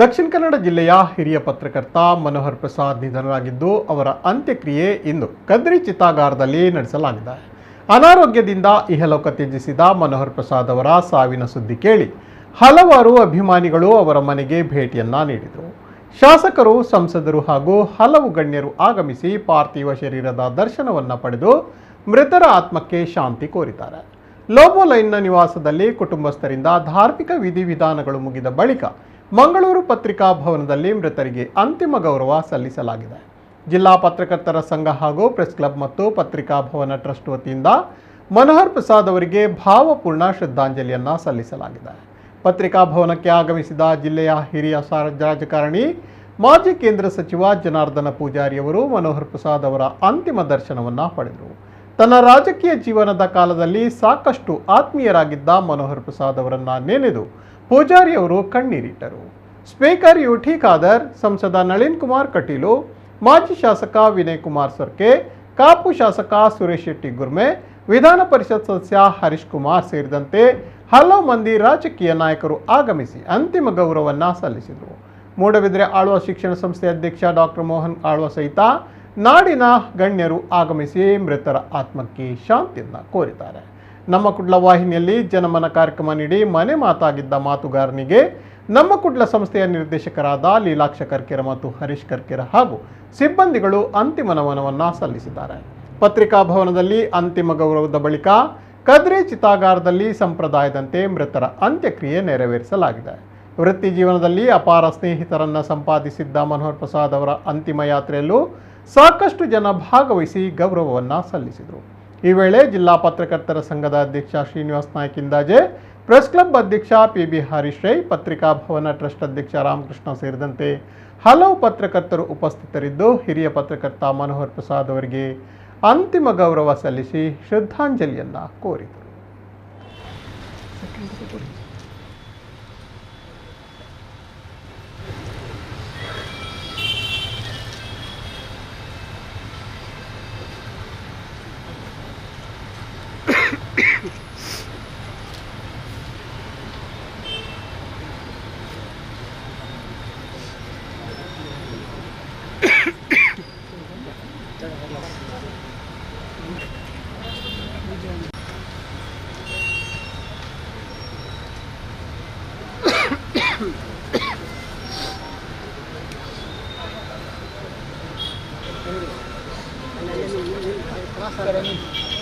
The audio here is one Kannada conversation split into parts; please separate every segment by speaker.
Speaker 1: ದಕ್ಷಿಣ ಕನ್ನಡ ಜಿಲ್ಲೆಯ ಹಿರಿಯ ಪತ್ರಕರ್ತ ಮನೋಹರ್ ಪ್ರಸಾದ್ ನಿಧನರಾಗಿದ್ದು ಅವರ ಅಂತ್ಯಕ್ರಿಯೆ ಇಂದು ಕದ್ರಿ ಚಿತಾಗಾರದಲ್ಲಿ ನಡೆಸಲಾಗಿದೆ. ಅನಾರೋಗ್ಯದಿಂದ ಇಹಲೋಕ ತ್ಯಜಿಸಿದ ಮನೋಹರ್ ಪ್ರಸಾದ್ ಅವರ ಸಾವಿನ ಸುದ್ದಿ ಕೇಳಿ ಹಲವಾರು ಅಭಿಮಾನಿಗಳು ಅವರ ಮನೆಗೆ ಭೇಟಿಯನ್ನ ನೀಡಿದರು. ಶಾಸಕರು, ಸಂಸದರು ಹಾಗೂ ಹಲವು ಗಣ್ಯರು ಆಗಮಿಸಿ ಪಾರ್ಥಿವ ಶರೀರದ ದರ್ಶನವನ್ನ ಪಡೆದು ಮೃತರ ಆತ್ಮಕ್ಕೆ ಶಾಂತಿ ಕೋರಿದ್ದಾರೆ. ಲೋಬೋ ಲೈನ್ನ ನಿವಾಸದಲ್ಲಿ ಕುಟುಂಬಸ್ಥರಿಂದ ಧಾರ್ಮಿಕ ವಿಧಿವಿಧಾನಗಳು ಮುಗಿದ ಬಳಿಕ ಮಂಗಳೂರು ಪತ್ರಿಕಾ ಭವನದಲ್ಲಿ ಮೃತರಿಗೆ ಅಂತಿಮ ಗೌರವ ಸಲ್ಲಿಸಲಾಗಿದೆ. ಜಿಲ್ಲಾ ಪತ್ರಕರ್ತರ ಸಂಘ ಹಾಗೂ ಪ್ರೆಸ್ ಕ್ಲಬ್ ಮತ್ತು ಪತ್ರಿಕಾ ಭವನ ಟ್ರಸ್ಟ್ ವತಿಯಿಂದ ಮನೋಹರ್ ಪ್ರಸಾದ್ ಅವರಿಗೆ ಭಾವಪೂರ್ಣ ಶ್ರದ್ಧಾಂಜಲಿಯನ್ನ ಸಲ್ಲಿಸಲಾಗಿದೆ. ಪತ್ರಿಕಾ ಭವನಕ್ಕೆ ಆಗಮಿಸಿದ ಜಿಲ್ಲೆಯ ಹಿರಿಯ ರಾಜಕಾರಣಿ, ಮಾಜಿ ಕೇಂದ್ರ ಸಚಿವ ಜನಾರ್ದನ ಪೂಜಾರಿ ಅವರು ಮನೋಹರ್ ಪ್ರಸಾದ್ ಅವರ ಅಂತಿಮ ದರ್ಶನವನ್ನು ಪಡೆದರು. ತನ್ನ ರಾಜಕೀಯ ಜೀವನದ ಕಾಲದಲ್ಲಿ ಸಾಕಷ್ಟು ಆತ್ಮೀಯರಾಗಿದ್ದ ಮನೋಹರ್ ಪ್ರಸಾದ್ ಅವರನ್ನ ನೆನೆದು ಪೂಜಾರಿ ಅವರು ಕಣ್ಣೀರಿಟ್ಟರು. ಸ್ಪೀಕರ್ ಯುಟಿ ಖಾದರ್, ಸಂಸದ ನಳಿನ್ ಕುಮಾರ್ ಕಟೀಲು, ಮಾಜಿ ಶಾಸಕ ವಿನಯ್ ಕುಮಾರ್ ಸರ್ಕೆ, ಕಾಪು ಶಾಸಕ ಸುರೇಶ್ ಶೆಟ್ಟಿ ಗುರ್ಮೆ, ವಿಧಾನ ಪರಿಷತ್ ಸದಸ್ಯ ಹರೀಶ್ ಕುಮಾರ್ ಸೇರಿದಂತೆ ಹಲವು ಮಂದಿ ರಾಜಕೀಯ ನಾಯಕರು ಆಗಮಿಸಿ ಅಂತಿಮ ಗೌರವವನ್ನು ಸಲ್ಲಿಸಿದರು. ಮೂಡಬಿದ್ರೆ ಆಳ್ವ ಶಿಕ್ಷಣ ಸಂಸ್ಥೆ ಅಧ್ಯಕ್ಷ ಡಾಕ್ಟರ್ ಮೋಹನ್ ಆಳ್ವ ಸಹಿತ ನಾಡಿನ ಗಣ್ಯರು ಆಗಮಿಸಿ ಮೃತರ ಆತ್ಮಕ್ಕೆ ಶಾಂತಿಯನ್ನು ಕೋರಿದ್ದಾರೆ. ನಮ್ಮ ಕುಡ್ಲ ವಾಹಿನಿಯಲ್ಲಿ ಜನಮನ ಕಾರ್ಯಕ್ರಮ ನೀಡಿ ಮನೆ ಮಾತಾಗಿದ್ದ ಮಾತುಗಾರನಿಗೆ ನಮ್ಮ ಕುಡ್ಲ ಸಂಸ್ಥೆಯ ನಿರ್ದೇಶಕರಾದ ಲೀಲಾಕ್ಷ ಕರ್ಕೆರ ಮತ್ತು ಹರೀಶ್ ಕರ್ಕೆರ ಹಾಗೂ ಸಿಬ್ಬಂದಿಗಳು ಅಂತಿಮ ನಮನವನ್ನು ಸಲ್ಲಿಸಿದ್ದಾರೆ. ಪತ್ರಿಕಾ ಭವನದಲ್ಲಿ ಅಂತಿಮ ಗೌರವದ ಬಳಿಕ ಕದ್ರಿ ಚಿತಾಗಾರದಲ್ಲಿ ಸಂಪ್ರದಾಯದಂತೆ ಮೃತರ ಅಂತ್ಯಕ್ರಿಯೆ ನೆರವೇರಿಸಲಾಗಿದೆ. ವೃತ್ತಿ ಜೀವನದಲ್ಲಿ ಅಪಾರ ಸ್ನೇಹಿತರನ್ನು ಸಂಪಾದಿಸಿದ್ದ ಮನೋಹರ್ ಪ್ರಸಾದ್ ಅವರ ಅಂತಿಮ ಯಾತ್ರೆಯಲ್ಲೂ ಸಾಕಷ್ಟು ಜನ ಭಾಗವಹಿಸಿ ಗೌರವವನ್ನು ಸಲ್ಲಿಸಿದರು. ಈ ವೇಳೆ ಜಿಲ್ಲಾ ಪತ್ರಕರ್ತರ ಸಂಘದ ಅಧ್ಯಕ್ಷ ಶ್ರೀನಿವಾಸ್ ನಾಯ್ಕ್ ಇಂದಾಜೆ, ಪ್ರೆಸ್ ಕ್ಲಬ್ ಅಧ್ಯಕ್ಷ ಪಿ ಬಿ ಹರೀಶ್ ರೈ, ಪತ್ರಿಕಾ ಭವನ ಟ್ರಸ್ಟ್ ಅಧ್ಯಕ್ಷ ರಾಮಕೃಷ್ಣ ಸೇರಿದಂತೆ ಹಲವು ಪತ್ರಕರ್ತರು ಉಪಸ್ಥಿತರಿದ್ದು ಹಿರಿಯ ಪತ್ರಕರ್ತ ಮನೋಹರ್ ಪ್ರಸಾದ್ ಅವರಿಗೆ ಅಂತಿಮ ಗೌರವ ಸಲ್ಲಿಸಿ ಶ್ರದ್ಧಾಂಜಲಿಯನ್ನ ಕೋರಿದರು. Gracias.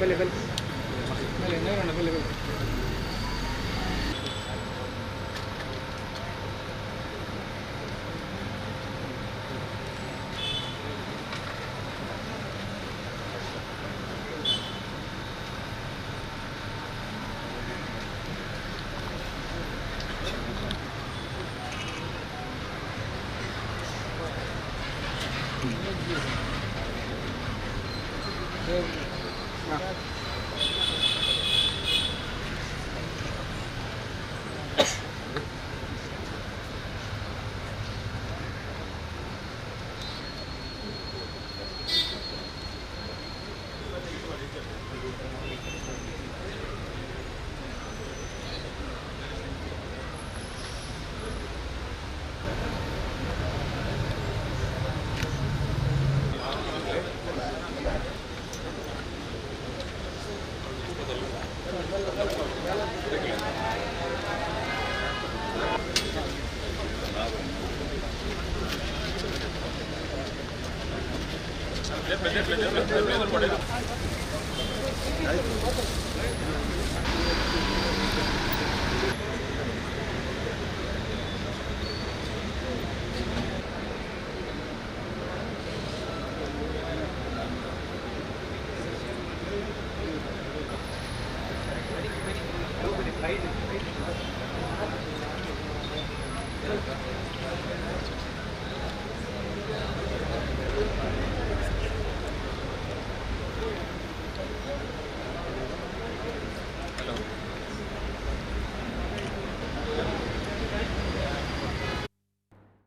Speaker 1: ભલે ભલે ભલે નહીં ભલે ભલે Thank you. Yeah. ಯಲ್ಲಾ ಹೋಗ್ಲಿ ರೆಕ್ಕೆ Thank you.